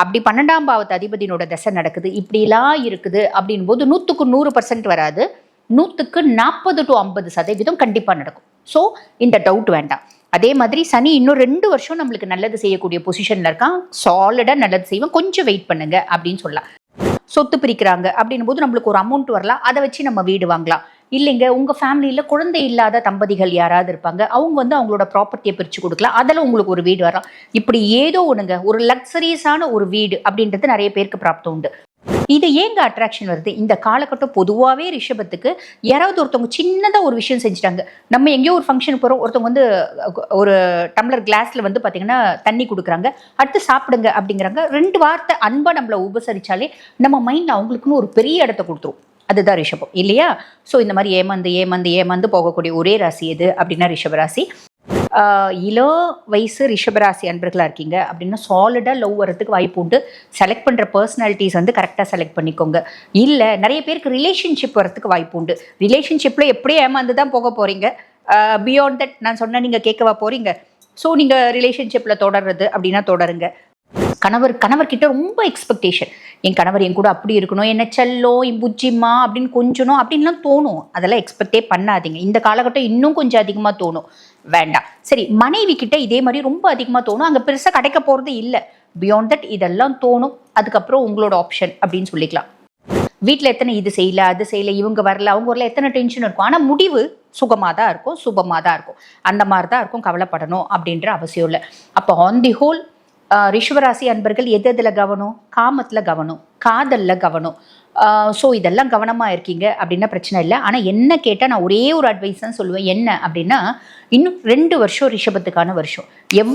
அப்படி பன்னெண்டாம் பாவத்து அதிபதியினோட தசை நடக்குது. இப்படிலாம் இருக்குது அப்படின் போது நூற்றுக்கு நூறு பர்சன்ட் வராது. நூற்றுக்கு நாற்பது டு ஐம்பது சதவீதம் கண்டிப்பாக நடக்கும். ஸோ இந்த டவுட் வேண்டாம். அதே மாதிரி சனி இன்னும் ரெண்டு வருஷம் நம்மளுக்கு நல்லது செய்யக்கூடிய பொசிஷனில் இருக்கான். சாலிடாக நல்லது செய்வேன். கொஞ்சம் வெயிட் பண்ணுங்க அப்படின்னு சொல்லலாம். சொத்து பிரிக்கிறாங்க அப்படின்னும் போது நம்மளுக்கு ஒரு அமௌண்ட் வரலாம். அதை வச்சு நம்ம வீடு வாங்கலாம். இல்லைங்க உங்கள் ஃபேமிலியில் குழந்தை இல்லாத தம்பதிகள் யாராவது இருப்பாங்க அவங்க வந்து அவங்களோட ப்ராப்பர்ட்டியை பிரித்து கொடுக்கலாம். அதில் உங்களுக்கு ஒரு வீடு வரலாம் இப்படி ஏதோ ஒன்றுங்க ஒரு லக்ஸரியஸான ஒரு வீடு அப்படின்றது நிறைய பேருக்கு பிராப்தம் உண்டு. இது ஏங்க அட்ராக்ஷன் வருது? இந்த காலகட்டம் பொதுவாகவே ரிஷபத்துக்கு யாராவது ஒருத்தவங்க சின்னதாக ஒரு விஷயம் செஞ்சுட்டாங்க. நம்ம எங்கேயோ ஒரு ஃபங்க்ஷன் போகிறோம் ஒருத்தவங்க வந்து ஒரு டம்ளர் கிளாஸில் வந்து பார்த்தீங்கன்னா தண்ணி கொடுக்குறாங்க. அடுத்து சாப்பிடுங்க அப்படிங்கிறாங்க. ரெண்டு வார்த்தை அன்பாக நம்மளை உபசரித்தாலே நம்ம மைண்ட் அவங்களுக்குன்னு ஒரு பெரிய இடத்த கொடுத்துரும். அதுதான் ரிஷபம் இல்லையா? ஸோ இந்த மாதிரி ஏமாந்து ஏமாந்து ஏமாந்து போகக்கூடிய ஒரே ராசி எது அப்படின்னா ரிஷபராசி. ஆஹ் இளோ வயசு ரிஷபராசி அன்பர்களாக இருக்கீங்க அப்படின்னா சாலிடாக லவ் வரதுக்கு வாய்ப்பு உண்டு. செலக்ட் பண்ணுற பர்சனாலிட்டிஸ் வந்து கரெக்டாக செலக்ட் பண்ணிக்கோங்க. இல்லை நிறைய பேருக்கு ரிலேஷன்ஷிப் வரத்துக்கு வாய்ப்பு உண்டு. ரிலேஷன்ஷிப்பில் எப்படியும் ஏமாந்து தான் போக போகிறீங்க பியாண்ட் தட் நான் சொன்னால் நீங்கள் கேட்கவா போகிறீங்க ஸோ நீங்கள் ரிலேஷன்ஷிப்பில் தொடர்றது அப்படின்னா தொடருங்க. கணவர் கணவர்கிட்ட ரொம்ப எக்ஸ்பெக்டேஷன் என் கணவர் என் கூட அப்படி இருக்கணும் என்ன செல்லோ என் புஜ்ஜிம்மா அப்படின்னு கொஞ்சணும் அப்படின்லாம் தோணும். அதெல்லாம் எக்ஸ்பெக்டே பண்ணாதீங்க. இந்த காலகட்டம் இன்னும் கொஞ்சம் அதிகமாக தோணும். வேண்டாம். சரி மனைவி கிட்ட இதே மாதிரி ரொம்ப அதிகமாக தோணும். அங்கே பெருசாக கிடைக்க போகிறது இல்லை. பியாண்ட் தட் இதெல்லாம் தோணும். அதுக்கப்புறம் உங்களோட ஆப்ஷன் அப்படின்னு சொல்லிக்கலாம். வீட்டில் எத்தனை இது செய்யல அது செய்யல இவங்க வரல அவங்க வரல எத்தனை டென்ஷன் இருக்கும். ஆனால் முடிவு சுகமாக தான் இருக்கும் சுபமாக தான் இருக்கும். அந்த மாதிரி தான் இருக்கும் கவலைப்படணும் அப்படின்ற அவசியம் இல்லை. அப்போ ஆன் தி ஹோல் ரிஷவராசி அன்பர்கள் எது எதில் கவனம்? காமத்தில் கவனம் காதலில் கவனம். ஸோ இதெல்லாம் கவனமாக இருக்கீங்க அப்படின்னா பிரச்சனை இல்லை. ஆனால் என்ன கேட்டால் நான் ஒரே ஒரு அட்வைஸ் தான் சொல்லுவேன். என்ன அப்படின்னா இன்னும் ரெண்டு வருஷம் ரிஷபத்துக்கான வருஷம். எவ்